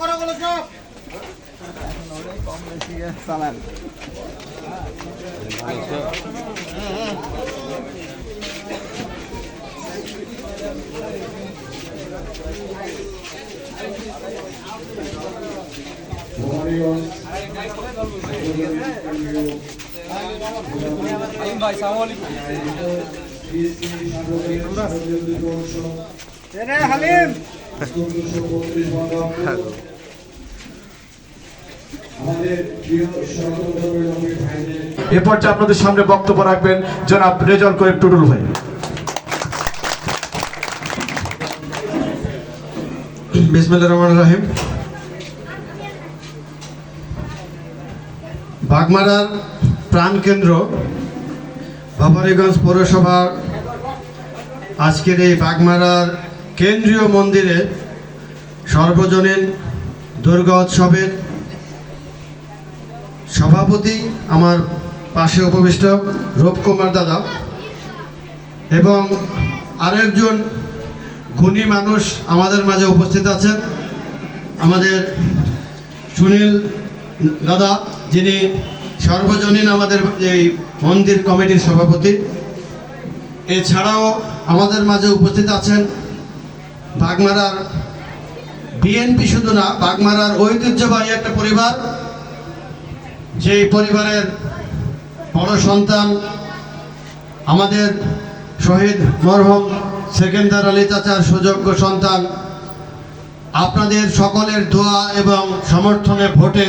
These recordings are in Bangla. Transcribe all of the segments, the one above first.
করো বলো সব। এনে হালিম। এ আপনাদের সামনে বক্তব্য রাখবেন জনাব রেজল করিম টুটুল ভাই। বিসমিল্লাহ রহমান রাহিম। বাগমারার প্রাণকেন্দ্র ভবানীগঞ্জ পৌরসভার আজকের এই বাগমারার কেন্দ্রীয় মন্দিরে সর্বজনীন দুর্গা উৎসবের সভাপতি, আমার পাশে উপবিষ্ট রূপকুমার দাদা এবং আরেকজন গুণী মানুষ আমাদের মাঝে উপস্থিত আছেন, আমাদের সুনীল দাদা, যিনি সর্বজনীন আমাদের এই মন্দির কমিটির সভাপতি। এছাড়াও আমাদের মাঝে উপস্থিত আছেন বাগমারার বিএনপি শুধু না, বাগমারার ঐতিহ্যবাহী একটা পরিবার যেই পরিবারের বড় সন্তান আমাদের শহীদ মরহম সেকেন্দার আলী চাচার সুযোগ্য সন্তান, আপনাদের সকলের দোয়া এবং সমর্থনে ভোটে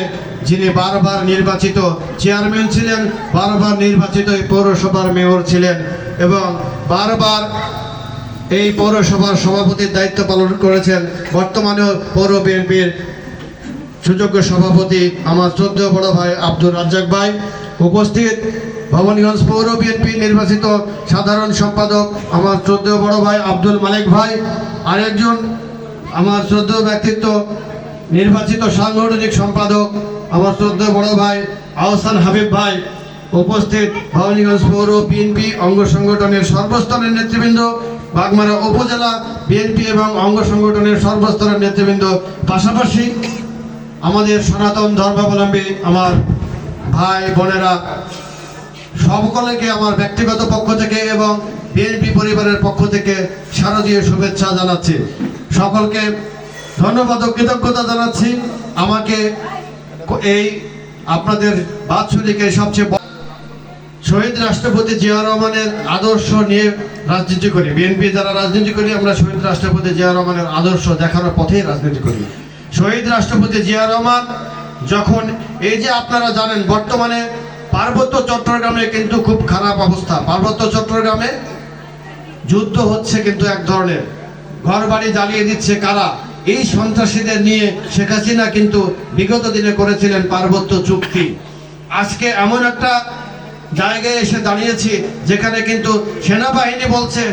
যিনি বারবার নির্বাচিত, চেয়ারম্যান ছিলেন, বারবার নির্বাচিত এই পৌরসভার মেয়র ছিলেন এবং বারবার এই পৌরসভার সভাপতির দায়িত্ব পালন করেছেন। বর্তমানেও পৌর বিএনপির সুযোগ্য সভাপতি আমার শ্রদ্ধ বড় ভাই আব্দুর রাজ্জাক ভাই, উপস্থিত ভবানীগঞ্জ পৌর বিএনপি নির্বাচিত সাধারণ সম্পাদক আমার শ্রদ্ধ বড় ভাই আব্দুল মালিক ভাই, আরেকজন আমার শ্রদ্ধ ব্যক্তিত্ব নির্বাচিত সাংগঠনিক সম্পাদক আমার শ্রদ্ধ বড় ভাই আহসান হাবিব ভাই, উপস্থিত ভবানীগঞ্জ পৌর বিএনপি অঙ্গ সংগঠনের সর্বস্তরের নেতৃবৃন্দ, বাগমারা উপজেলা বিএনপি এবং অঙ্গ সংগঠনের সর্বস্তরের নেতৃবৃন্দ। পাশাপাশি আমাদের সনাতন ধর্মাবলম্বী আমার ভাই, বোনেরা সকলকে আমার ব্যক্তিগত পক্ষ থেকে এবং বিএনপি পরিবারের পক্ষ থেকে শারদীয় শুভেচ্ছা জানাচ্ছি। সকলকে ধন্যবাদ ও কৃতজ্ঞতা জানাচ্ছি। আমাকে এই আপনাদের বাৎসরিক সবচেয়ে শহীদ রাষ্ট্রপতি জিয়া রহমানের আদর্শ নিয়ে রাজনীতি করি। বিএনপি যারা রাজনীতি করি, আমরা শহীদ রাষ্ট্রপতি জিয়া রহমানের আদর্শ দেখানোর পথেই রাজনীতি করি। শহীদ রাষ্ট্রপতি জিয়া রহমান, যখন এই যে আপনারা জানেন বর্তমানে পার্বত্য চট্টগ্রামে কিন্তু খুব খারাপ অবস্থা। পার্বত্য চট্টগ্রামে যুদ্ধ হচ্ছে কিন্তু এক ধরনের। ঘর বাড়ি জ্বালিয়ে দিচ্ছে কারা? এই সন্ত্রাসীদের নিয়ে শেখ হাসিনা কিন্তু বিগত দিনে করেছিলেন পার্বত্য চুক্তি। আজকে এমন একটা জায়গায় এসে দাঁড়িয়েছি, যেখানে কিন্তু সেনাবাহিনী বলছে,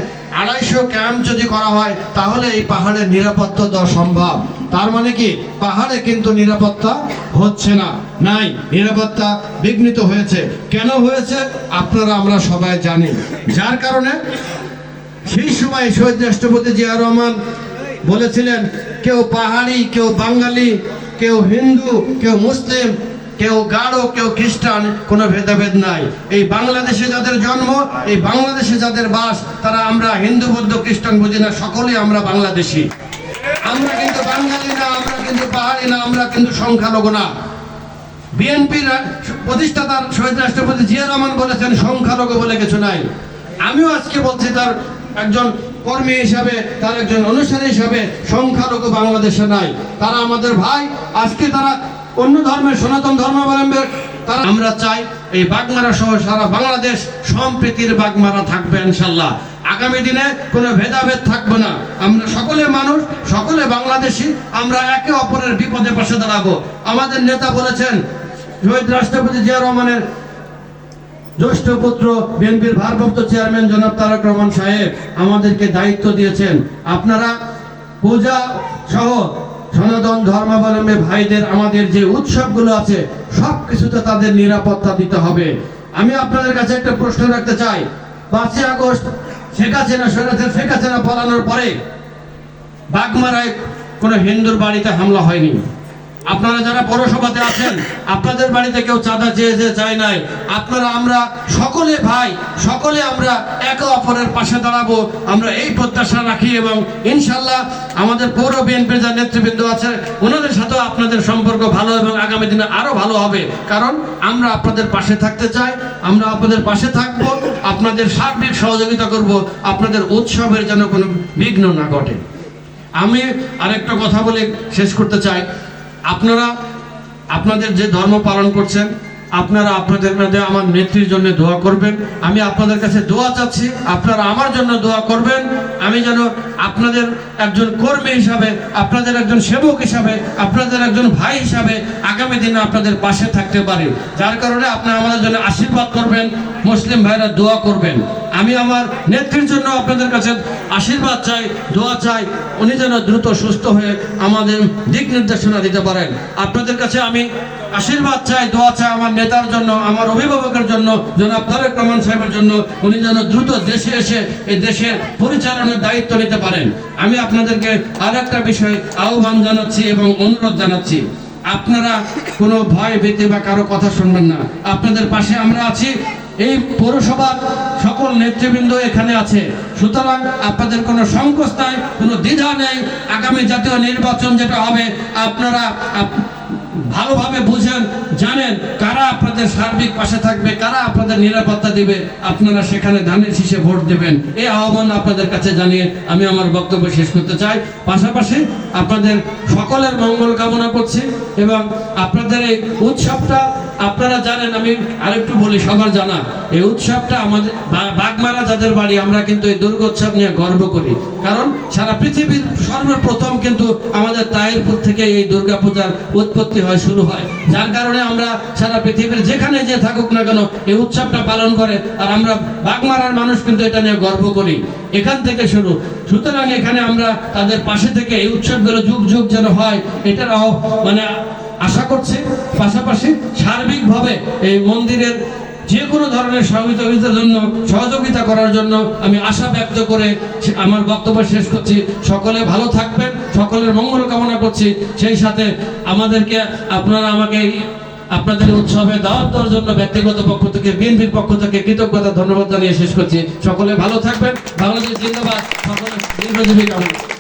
আড়াইশো ক্যাম্প যদি করা হয়, তাহলে এই পাহাড়ের নিরাপত্তা দেওয়া সম্ভব। তার মানে কি? পাহাড়ে কিন্তু নিরাপত্তা হচ্ছে না। নাই, নিরাপত্তা বিঘ্নিত হয়েছে। কেন হয়েছে? আপনারা, আমরা সবাই জানি। যার কারণে সেই সময় শহীদ রাষ্ট্রপতি জিয়া রহমান বলেছিলেন, কেউ পাহাড়ি, কেউ বাঙালি, কেউ হিন্দু, কেউ মুসলিম, কেউ গাঢ়, কেউ খ্রিস্টান, কোনো ভেদাভেদ নাই। এই বাংলাদেশে যাদের জন্ম, এই বাংলাদেশে যাদের বাস, তারা আমরা হিন্দু, বৌদ্ধ, খ্রিস্টান, বুঝি না, সকলেই আমরা বাংলাদেশি। আমরা কিন্তু বাঙালি না, আমরা কিন্তু পাহাড়ি না, আমরা কিন্তু সংখ্যালঘু না। বিএনপির প্রতিষ্ঠাতা শহীদ রাষ্ট্রপতি জিয়া রহমান বলেছেন, সংখ্যালঘু বলে কিছু নাই। আমিও আজকে বলছি, তার একজন কর্মী হিসাবে, তার একজন অনুসারী হিসাবে সংখ্যালঘু বাংলাদেশে নাই। তারা আমাদের ভাই, আজকে তারা অন্য ধর্মের সনাতন ধর্মাবলম্বী তারা আমরা চাই এই বাগমারা সহ সারা বাংলাদেশ সম্প্রীতির বাগমারা থাকবে, ইনশাল্লাহ। আগামী দিনে কোনো ভেদাভেদ থাকবে না। আমরা সকলে মানুষ, সকলে বাংলাদেশি, আমরা একে অপরের বিপদে পাশে দাঁড়াবো। আমাদের নেতা বলেছেন, শহীদ রাষ্ট্রপতি জিয়া রহমানের জ্যেষ্ঠ পুত্র বিএনপির ভারপ্রাপ্ত চেয়ারম্যান জনাব তারক রহমান সাহেব আমাদেরকে দায়িত্ব দিয়েছেন। আপনারা পূজা সহ সনাতন ধর্মাবলম্বী ভাইদের আমাদের যে উৎসবগুলো আছে সব কিছুতে তাদের নিরাপত্তা দিতে হবে। আমি আপনাদের কাছে একটা প্রশ্ন রাখতে চাই। পাঁচই আগস্ট শেখ হাসিনা সৈরাজের শেখ হাসিনা পালানোর পরে বাগমারায় কোনো হিন্দুর বাড়িতে হামলা হয়নি। আপনারা যারা পৌরসভাতে আছেন, আপনাদের বাড়িতে কেউ চাঁদা চেয়েছে চাই নাই, আপনারা আমরা সকলে ভাই, সকলে আমরা একে অপরের পাশে দাঁড়াবো, আমরা এই প্রত্যাশা রাখি এবং ইনশাল্লাহ আমাদের পৌর বিএনপির যা নেতৃবৃন্দ আছে, ওনাদের সাথেও আপনাদের সম্পর্ক ভালো এবং আগামী দিনে আরও ভালো হবে। কারণ আমরা আপনাদের পাশে থাকতে চাই, আমরা আপনাদের পাশে থাকব, আপনাদের সার্বিক সহযোগিতা করব, আপনাদের উৎসবের যেন কোনো বিঘ্ন না ঘটে। আমি আরেকটা কথা বলে শেষ করতে চাই। আপনারা, আপনাদের যে ধর্ম পালন করছেন, আপনারা আপনাদের মধ্যে আমার নেত্রীর জন্য দোয়া করবেন। আমি আপনাদের কাছে দোয়া চাচ্ছি, আপনারা আমার জন্য দোয়া করবেন। আমি যেন আপনাদের একজন কর্মী হিসাবে, আপনাদের একজন সেবক হিসাবে, আপনাদের একজন ভাই হিসাবে আগামী দিনে আপনাদের পাশে থাকতে পারি। যার কারণে আপনারা আমাদের জন্য আশীর্বাদ করবেন, মুসলিম ভাইরা দোয়া করবেন। আমি আমার নেত্রীর জন্য আপনাদের কাছে আশীর্বাদ চাই, দোয়া চাই, উনি যেন দ্রুত সুস্থ হয়ে আমাদের দিক নির্দেশনা দিতে পারেন। আপনাদের কাছে আমি আশীর্বাদ চাই, দোয়া চাই আমার নেতার জন্য, আমার অভিভাবকের জন্য, জনাব তারেক রহমান সাহেবের জন্য, উনি যেন দ্রুত দেশে এসে এই দেশের পরিচালনার দায়িত্ব নিতে পারেন। আমি আপনাদেরকে আর একটা বিষয় আহ্বান জানাচ্ছি এবং অনুরোধ জানাচ্ছি। আপনারা কোনো ভয় ভীতি বা কারও কথা শুনবেন না। আপনাদের পাশে আমরা আছি। এই পৌরসভার সকল নেতৃবৃন্দ এখানে আছে। সুতরাং আপনাদের কোনো সংকোচ নাই, কোনো দ্বিধা নেই। আগামী জাতীয় নির্বাচন যেটা হবে, আপনারা ভালোভাবে বুঝেন, জানেন কারা আপনাদের সার্বিক পাশে থাকবে, কারা আপনাদের নিরাপত্তা দিবে। আপনারা সেখানে ধানের শীষে ভোট দেবেন। এই আহ্বান আপনাদের কাছে জানিয়ে আমি আমার বক্তব্য শেষ করতে চাই। পাশাপাশি আপনাদের সকলের মঙ্গল কামনা করছি এবং আপনাদের এই উৎসবটা আপনারা জানেন, আমি আরেকটু বলি, সবার জানা, এই উৎসবটা আমাদের বাগমারা যাদের বাড়ি, আমরা কিন্তু এই দুর্গোৎসব নিয়ে গর্ব করি। কারণ সারা পৃথিবীর সর্বপ্রথম কিন্তু আমাদের তাহিরপুর থেকে এই দুর্গাপূজার উৎপত্তি হয়, শুরু হয়। যার কারণে আমরা সারা পৃথিবীর যেখানে যে থাকুক না কেন, এই উৎসবটা পালন করে, আর আমরা বাগমারার মানুষ কিন্তু এটা নিয়ে গর্ব করি। এখান থেকে শুরু। সুতরাং এখানে আমরা তাদের পাশে থেকে এই উৎসবগুলো যুগ যুগ যেন হয় এটার মানে আশা করছি পাশাপাশি সার্বিকভাবে এই মন্দিরের যে কোনো ধরনের সহযোগিতার জন্য, সহযোগিতা করার জন্য আমি আশা ব্যক্ত করে আমার বক্তব্য শেষ করছি। সকলে ভালো থাকবেন, সকলের মঙ্গল কামনা করছি। সেই সাথে আমাদেরকে আপনারা আমাকে আপনাদের উৎসবে দাওয়াত দেওয়ার জন্য ব্যক্তিগত পক্ষ থেকে, বিএনপির পক্ষ থেকে কৃতজ্ঞতা, ধন্যবাদ জানিয়ে শেষ করছি। সকলে ভালো থাকবেন। বাংলাদেশ জিন্দাবাদ। সকলে দীর্ঘজীবী কামনা